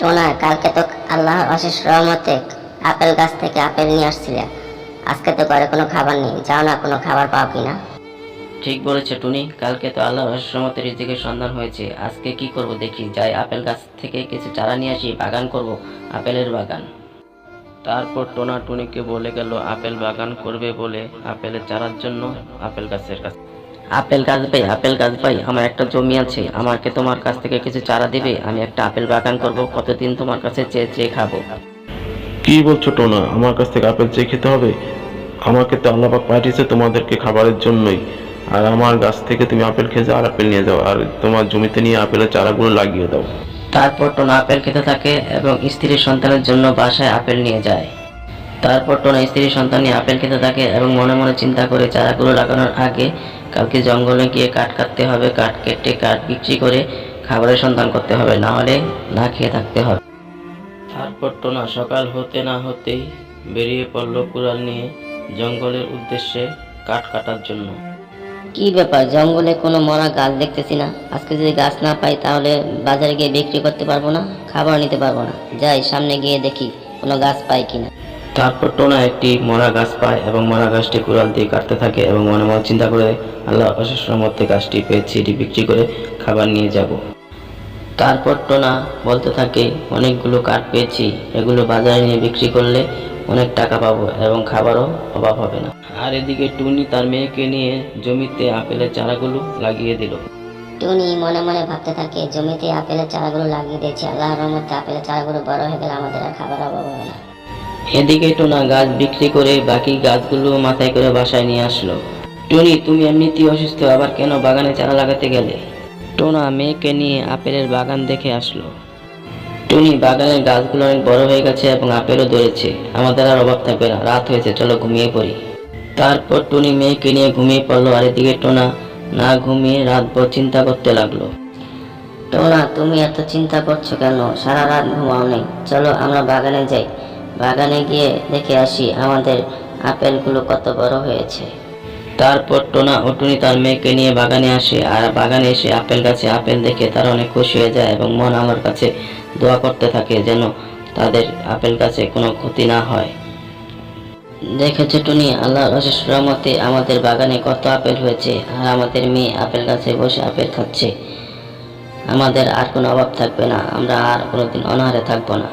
টোনা কালকে তো আল্লাহর অশেষ রহমতে আপেল গাছ থেকে আপেল নিয়ে আসছিলে। আজকে তো ঘরে কোনো খাবার নেই। যাও না, কোনো খাবার পাও কিনা ঠিক বলেছে টুনি। কালকে তো আল্লাহ রহস্যমতের রিজিকের সন্ধান হয়েছে। আজকে কি করব দেখি? যাই আপেল গাছ থেকে কিছু চারা নিয়ে আসি, বাগান করব, আপেলের বাগান। তারপর টোনা টুনিকে বলে গেল, আপেল বাগান করবে বলে, আপেলের চারার জন্য আপেল গাছের কাছে আপেল গাছ ভাই আপেল গাছ ভাই আমার একটা জমি আছে আমাকে তোমার কাছ থেকে কিছু চারা দিবে আমি একটা আপেল বাগান করব কতদিন তোমার কাছে চেয়ে চেয়ে খাব। কি বলছো টোনা আমার কাছ থেকে আপেল চেয়ে খেতে হবে? আমাকে তো আল্লাপাক পাঠিয়েছে তোমাদেরকে খাবারের জন্যই। আর আমার গাছ থেকে তুমি আপেল খেয়ে যাও আর আপেল নিয়ে যাও আর তোমার জমিতে নিয়ে আপেলের চারাগুলো লাগিয়ে দাও। তারপর টোনা আপেল খেতে থাকে এবং স্ত্রীর সন্তানের জন্য বাসায় আপেল নিয়ে যায়। তারপর টোনা স্ত্রী সন্তান নিয়ে আপেল খেতে থাকে এবং মনে মনে চিন্তা করে চারাগুলো লাগানোর আগে কালকে জঙ্গলে গিয়ে কাঠ কাটতে হবে, কাঠ কেটে কাঠ বিক্রি করে খাবারের সন্ধান করতে হবে, না হলে না খেয়ে থাকতে হবে। তারপর টোনা সকাল হতে না হতেই বেরিয়ে পড়ল কুড়াল নিয়ে জঙ্গলের উদ্দেশ্যে কাঠ কাটার জন্য। কি ব্যাপার? জঙ্গলে কোনো মরা গাছ দেখতেছি না। আজকে যদি গাছ না পাই তাহলে বাজারে গিয়ে বিক্রি করতে পারব না, খাবার নিতে পারব না। যাই, সামনে গিয়ে দেখি কোনো গাছ পাই কিনা। তারপর টোনা একটি মরা গাছ পায় এবং মরা গাছটি কুড়াল দিয়ে কাটতে থাকে এবং মনে মনে চিন্তা করে আল্লাহ অশেষ মধ্যে গাছটি পেয়েছি এটি বিক্রি করে খাবার নিয়ে যাব। তারপর টোনা বলতে থাকে, অনেকগুলো কাঠ পেয়েছি, এগুলো বাজারে নিয়ে বিক্রি করলে অনেক টাকা পাবো এবং খাবারও অভাব হবে না। আর এদিকে টুনি তার মেয়েকে নিয়ে জমিতে আপেলের চারাগুলো লাগিয়ে দিল। টুনি মনে মনে ভাবতে থাকে, জমিতে আপেলের চারাগুলো লাগিয়ে দিয়েছে, আল্লাহর রহমতে আপেলের চারাগুলো বড় হয়ে গেলে আমাদের আর খাবার অভাব হবে না। এদিকে টোনা গাছ বিক্রি করে বাকি গাছগুলো মাথায় করে বাসায় নিয়ে আসলো। টুনি, তুমি এমনিতেই অসুস্থ, আবার কেন বাগানে চারা লাগাতে গেলে? টোনা মেয়েকে নিয়ে আপেলের বাগান দেখে আসলো। টুনি, বাগানের গাছগুলো অনেক বড় হয়ে গেছে এবং আপেলও ধরেছে। আমাদের আর অভাব থাকবে না, রাত হয়েছে, চলো ঘুমিয়ে পড়ি। তারপর টুনি মেয়েকে নিয়ে ঘুমিয়ে পড়ল, আর এদিকে টোনা না ঘুমিয়ে রাত রাতভর চিন্তা করতে লাগল। টোনা, তুমি এত চিন্তা করছ কেন? সারা রাত ঘুমাও নেই। চলো, আমরা বাগানে যাই। বাগানে গিয়ে দেখে আসি আমাদের আপেলগুলো কত বড় হয়েছে। তারপর টোনা ও টুনি তার মেয়েকে নিয়ে বাগানে আসে আর বাগানে এসে আপেল গাছে আপেল দেখে তারা অনেক খুশি হয়ে যায় এবং মন আমার কাছে দোয়া করতে থাকে যেন তাদের আপেল গাছে কোনো ক্ষতি না হয়। দেখেছ টুনি আল্লাহর অশেষ রহমতে আমাদের বাগানে কত আপেল হয়েছে আর আমাদের মেয়ে আপেল গাছে বসে আপেল খাচ্ছে। আমাদের আর কোনো অভাব থাকবে না আমরা আর কোনোদিন অনাহারে থাকব না।